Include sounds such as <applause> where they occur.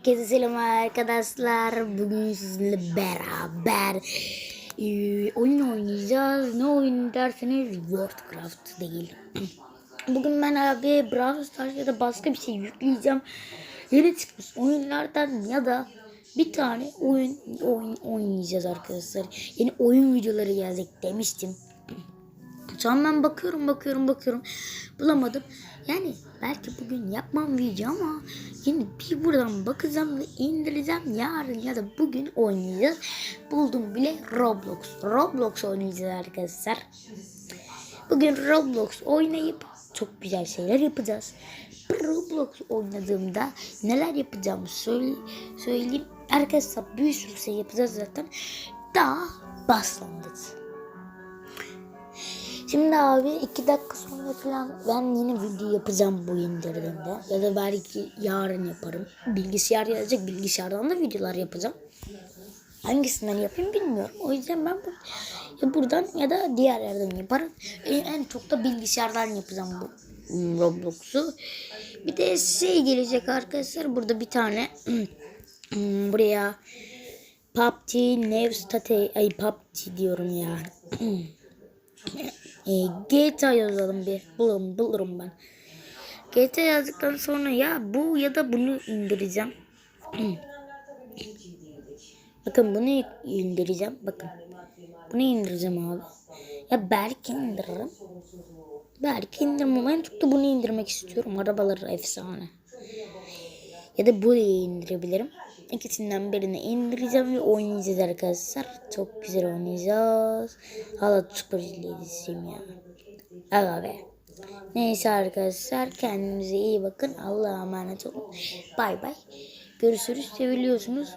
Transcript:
Herkese selam arkadaşlar. Bugün sizinle beraber e, oyun oynayacağız. Ne oyun derseniz Warcraft değil. <clears throat> Bugün ben abi Brawl Stars ya da başka bir şey yükleyeceğim. Yeni çıkmış oyunlardan ya da bir tane oyun oyun oynayacağız arkadaşlar. Yeni oyun videoları gelecek demiştim. <clears throat> Şu an ben bakıyorum bakıyorum bakıyorum bulamadım. Yani belki bugün yapmam video ama yine bir buradan bakacağım ve indireceğim. Yarın ya da bugün oynayacağız. Buldum bile Roblox. Roblox oynayacağız arkadaşlar. Bugün Roblox oynayıp çok güzel şeyler yapacağız. Roblox oynadığımda neler yapacağımı söyle, söyleyeyim. Arkadaşlar bir sürü şey yapacağız zaten. Daha başlandık. Şimdi abi iki dakika sonra falan ben yine video yapacağım bu indirdiğimde. Ya da belki yarın yaparım. Bilgisayar yazacak bilgisayardan da videolar yapacağım. Hangisinden yapayım bilmiyorum. O yüzden ben bu, ya buradan ya da diğer yerden yaparım. E, en çok da bilgisayardan yapacağım bu Roblox'u. Bir de şey gelecek arkadaşlar. Burada bir tane <clears throat> hmm, buraya PUBG Nevstate ay PUBG diyorum ya. <clears throat> E, GTA yazalım bir. Bulurum, bulurum ben. GTA yazdıktan sonra ya bu ya da bunu indireceğim. <clears throat> Bakın bunu indireceğim. Bakın. Bunu indireceğim abi. Ya belki indiririm. Belki indirmem. En da bunu indirmek istiyorum. Arabaları efsane. Ya da burayı indirebilirim. İkisinden birini indireceğim ve oynayacağız arkadaşlar. Çok güzel oynayacağız. Hala süper izleyiciyim ya. Aga be. Neyse arkadaşlar kendinize iyi bakın. Allah'a emanet olun. Bay bay. Görüşürüz. Seviliyorsunuz.